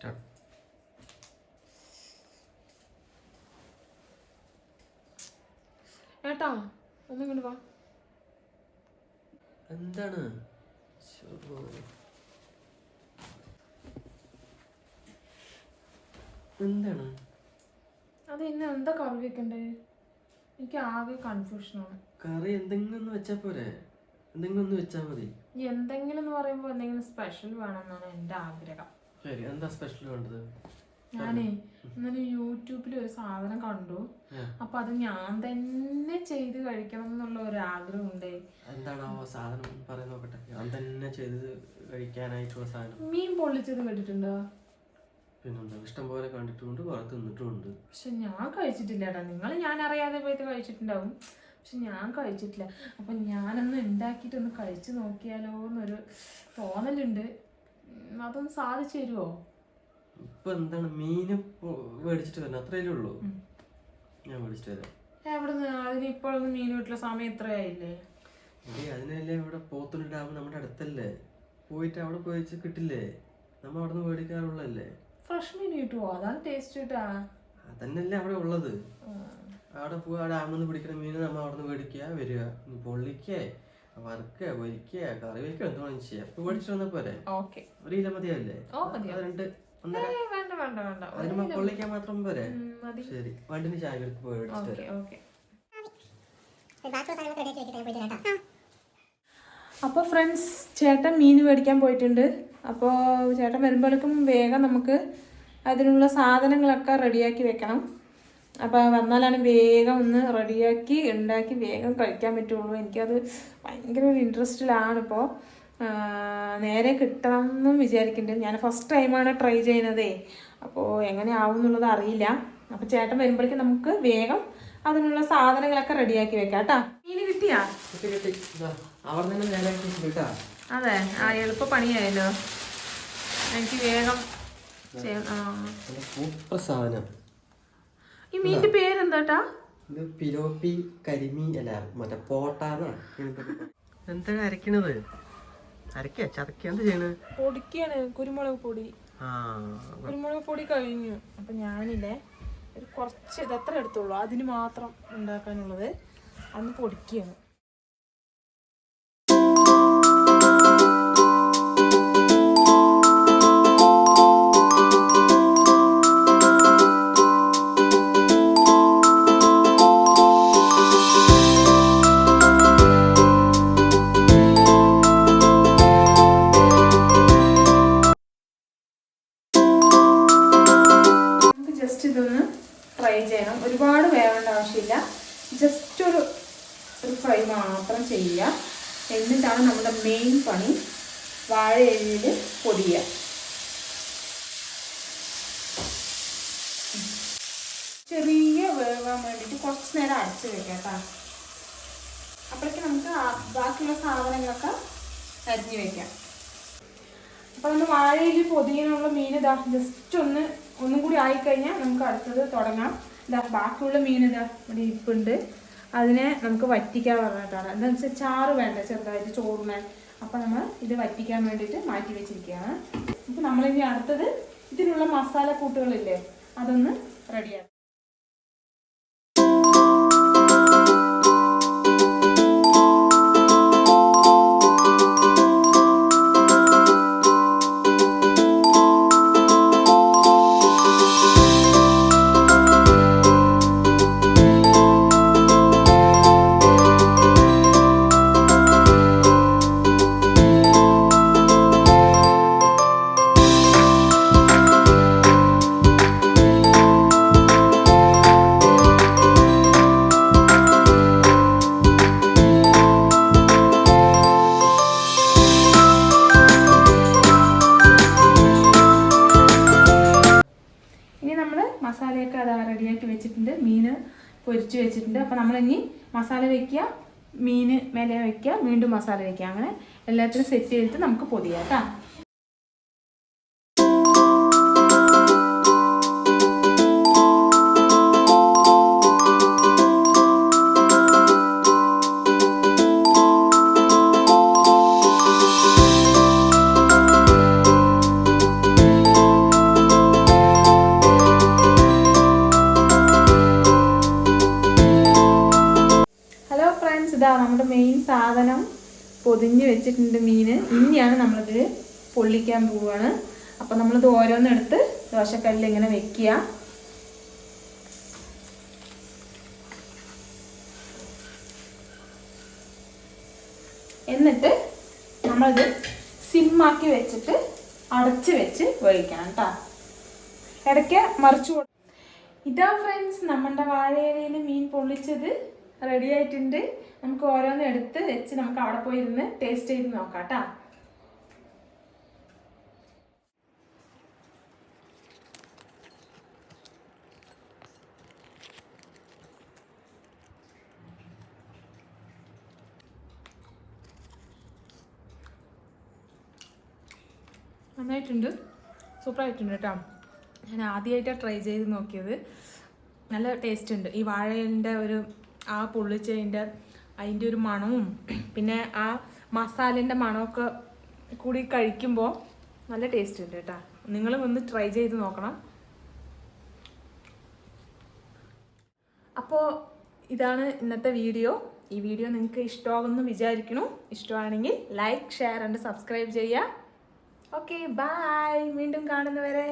Start ഏട്ടാ ഒന്നും കൊണ്ട് വാ. എന്താണ്? എന്താണ്? അത് ഇന്ന് എന്താ കറി വെക്കണ്ടേ? എനിക്ക് ആകെ കൺഫ്യൂഷനാണ് കറി എന്തെങ്കിലും ഒന്ന് വെച്ചാ പോരെ. എന്തെങ്കിലും ഒന്ന് വെച്ചാ മതി. എന്തെങ്കിലും എന്ന് പറയുമ്പോൾ എന്തെങ്കിലും സ്പെഷ്യൽ വേണമെന്നാണ് എന്റെ ആഗ്രഹം. ശരി എന്താ സ്പെഷ്യൽ വേണ്ടത് ഞാനേ ഇന്നലെ യൂട്യൂബിൽ ഒരു സാധനം കണ്ടു. അപ്പൊ അത് ഞാൻ തന്നെ ചെയ്ത് കഴിക്കണം എന്നുള്ള ഒരു ആഗ്രഹം ഉണ്ടേ. എന്താണ് ആ സാധനം? പറയുന്ന നോക്കട്ടെ. ഞാൻ തന്നെ ചെയ്ത് കഴിക്കാനായിട്ടുള്ള സാധനം. മീൻ പൊള്ളിച്ചത് കണ്ടിട്ടുണ്ടോ? പിന്നെന്താ ഇഷ്ടം പോലെ കണ്ടിട്ടുണ്ട് കുറെ തിന്നിട്ടുമുണ്ട് പക്ഷെ ഞാൻ കഴിച്ചിട്ടില്ലടാ. നിങ്ങൾ ഞാൻ അറിയാതെ പോയിട്ട് കഴിച്ചിട്ടുണ്ടാവും. പക്ഷെ ഞാൻ കഴിച്ചിട്ടില്ല. അപ്പൊ ഞാനൊന്ന് ഉണ്ടാക്കിയിട്ട് ഒന്ന് കഴിച്ചു നോക്കിയാലോ എന്നൊരു തോന്നലുണ്ട്. അതൊന്ന് സാധിച്ചു തരുമോ ഇപ്പൊ എന്താണ്? മീന് മേടിച്ചിട്ട് വരണം. അത്രേ ഉള്ളൂ. ഞാൻ മേടിച്ചിട്ട് വരാം. എവിടുന്ന്? അതിന് ഇപ്പോഴൊന്നും മീൻ വീട്ടിലെ സമയം ഇത്രയായില്ലേ? അതിനല്ലേ ഇവിടെ പോത്തുണ്ടി ഡാം നമ്മുടെ അടുത്തല്ലേ? പോയിട്ട് അവിടെ പോയി കിട്ടില്ലേ? നമ്മ അവിടെ നിന്ന് മേടിക്കാറുള്ളല്ലേ? ഫ്രഷ് മീൻ കിട്ടുമോ അതാണ് ടേസ്റ്റ് കിട്ടാ അതന്നല്ലേ അവിടെ ഉള്ളത്. അവിടെ പോയി ആ ഡാമിൽ നിന്ന് പിടിക്കുന്ന മീൻ നമ്മ അവിടെ നിന്ന് മേടിക്കുക വരിക പൊള്ളിക്കേ. വറുക്കുക പൊരിക്കുക കറി വയ്ക്കുക എന്ത് വേണം ചെയ്യാം. ഇപ്പൊ മേടിച്ചിട്ട് വന്നാ പോരെ ഓക്കെ. ഒരു കിലോ മതിയല്ലേ രണ്ട് ഒന്നര. വേണ്ട വേണ്ട വേണ്ട. അതിന് പൊള്ളിക്കാൻ മാത്രം പോരെ? മതി. ശരി. വണ്ടിന് ചായ എടുത്ത് പോയി മേടിച്ചിട്ട് വരാം. അപ്പോൾ ഫ്രണ്ട്സ് ചേട്ടൻ മീൻ മേടിക്കാൻ പോയിട്ടുണ്ട്. അപ്പോൾ ചേട്ടൻ വരുമ്പോഴേക്കും വേഗം നമുക്ക് അതിനുള്ള സാധനങ്ങളൊക്കെ റെഡിയാക്കി വെക്കണം. അപ്പോൾ വന്നാലാണ് വേഗം ഒന്ന് റെഡിയാക്കി ഉണ്ടാക്കി വേഗം കഴിക്കാൻ പറ്റുള്ളൂ. എനിക്കത് ഭയങ്കര ഒരു ഇൻട്രസ്റ്റിലാണ് ഇപ്പോൾ നേരെ കിട്ടണം എന്നും വിചാരിക്കുന്നുണ്ട് ഞാൻ ഫസ്റ്റ് ടൈമാണ് ട്രൈ ചെയ്യുന്നതേ. അപ്പോൾ എങ്ങനെ ആവും എന്നുള്ളത് അറിയില്ല. അപ്പോൾ ചേട്ടൻ വരുമ്പോഴേക്കും നമുക്ക് വേഗം അതിനുള്ള സാധനങ്ങളൊക്കെ റെഡിയാക്കി വെക്കാം കേട്ടോ. മീൻ കിട്ടിയാ? അതെ. ആ എളുപ്പ പണിയായല്ലോ. എനിക്ക് വേഗം സൂപ്പർ സാധനം. ഈ മീനിന്റെ പേരെന്താട്ടാ? ഇത് പിലോപ്പി കരിമീൻ അല്ല മറ്റേ പോട്ടാന്ന് എന്താ അരക്കണത്? അരക്ക ചതക്ക. എന്താ ചെയ്യണത് പൊടിക്കാണ്. കുരുമുളക് പൊടി. ആ. കുരുമുളക് പൊടി കഴിഞ്ഞു. അപ്പൊ ഞാനില്ലേ ഒരു കുറച്ച് ഇത് എത്ര എടുത്തുള്ളൂ. അതിന് മാത്രം ഉണ്ടാക്കാനുള്ളത്. അന്ന് പൊടിക്കുകയാണ് ഒരുപാട് വേവേണ്ട ആവശ്യമില്ല. ജസ്റ്റ് ഒരു ഒരു ഫ്രൈ മാത്രം ചെയ്യുക. എന്നിട്ടാണ് നമ്മുടെ മെയിൻ പണി വാഴ എഴുതിയിൽ പൊടിയുക. ചെറിയ വേവാൻ വേണ്ടിയിട്ട് കുറച്ച് നേരം അടച്ച് വെക്കാം കേട്ടോ. അപ്പോഴേക്കും നമുക്ക് ബാക്കിയുള്ള സാധനങ്ങളൊക്കെ അരിഞ്ഞ് വെക്കാം. അപ്പോൾ നമ്മൾ വാഴയിൽ പൊതിയാനുള്ള മീൻ ഇതാ. ജസ്റ്റ് ഒന്ന് ഒന്നും കൂടി ആയിക്കഴിഞ്ഞാൽ നമുക്ക് അടുത്തത് തുടങ്ങാം. ഇതാ ബാക്കിയുള്ള മീൻ ഇതാ ഇവിടെ ഇരിപ്പുണ്ട്. അതിനെ നമുക്ക് വറ്റിക്കാൻ പറഞ്ഞിട്ടാണ്. എന്താണെന്ന് വെച്ചാൽ ചാറ് വേണ്ട ചെറുതായിട്ട് ചോറിന്. അപ്പോൾ നമ്മൾ ഇത് വറ്റിക്കാൻ വേണ്ടിയിട്ട് മാറ്റി വെച്ചിരിക്കുകയാണ്. അപ്പോൾ നമ്മളിനി അടുത്തത് ഇതിനുള്ള മസാല കൂട്ടുകളില്ലേ? അതൊന്ന് റെഡിയാക്കാം മസാലയൊക്കെ അത് റെഡിയാക്കി വെച്ചിട്ടുണ്ട്. മീൻ പൊരിച്ച് വെച്ചിട്ടുണ്ട്. അപ്പോൾ നമ്മളിനി മസാല വയ്ക്കുക മീൻ മേലെ വയ്ക്കുക വീണ്ടും മസാല വയ്ക്കുക. അങ്ങനെ എല്ലാത്തിനും സെറ്റ് ചെയ്തിട്ട് നമുക്ക് പൊതിയാം കേട്ടോ. പൊതിഞ്ഞ് വെച്ചിട്ടുണ്ട് മീൻ ഇനിയാണ് നമ്മളിത് പൊള്ളിക്കാൻ പോവുകയാണ് അപ്പം നമ്മളിത് ഓരോന്നെടുത്ത് ദോശക്കല്ലിൽ ഇങ്ങനെ വെക്കുക. എന്നിട്ട് നമ്മളിത് സിമ്മാക്കി വെച്ചിട്ട് അടച്ച് വെച്ച് വേവിക്കണം കേട്ടോ. ഇടയ്ക്ക് മറിച്ചു ഇതാ ഫ്രണ്ട്സ് നമ്മുടെ വാഴയിലയിൽ മീൻ പൊള്ളിച്ചത്. റെഡി ആയിട്ടുണ്ട്. നമുക്ക് ഓരോന്ന് എടുത്ത് വെച്ച് നമുക്ക് അവിടെ പോയി ഇരുന്ന് ടേസ്റ്റ് ചെയ്ത് നോക്കാം കേട്ടോ നന്നായിട്ടുണ്ട്. സൂപ്പറായിട്ടുണ്ട് കേട്ടോ ഞാൻ ആദ്യമായിട്ടാണ് ട്രൈ ചെയ്ത് നോക്കിയത്. നല്ല ടേസ്റ്റ് ഉണ്ട്. ഈ വാഴേന്റെ ഒരു ആ പൊള്ളിച്ചതിന്റെ അതിന്റെ ഒരു മണവും പിന്നെ ആ മസാലേന്റെ മണമൊക്കെ കൂടി കഴിക്കുമ്പോൾ നല്ല ടേസ്റ്റ് ഉണ്ട് കേട്ടോ. നിങ്ങളും ഒന്ന് ട്രൈ ചെയ്ത് നോക്കണം. അപ്പോൾ ഇതാണ് ഇന്നത്തെ വീഡിയോ. ഈ വീഡിയോ നിങ്ങൾക്ക് ഇഷ്ടമാകുമെന്ന് വിചാരിക്കുന്നു. ഇഷ്ടമാണെങ്കിൽ ലൈക്ക് ഷെയർ ആൻഡ് സബ്സ്ക്രൈബ് ചെയ്യുക. ഓക്കെ ബായ് വീണ്ടും കാണുന്നവരെ.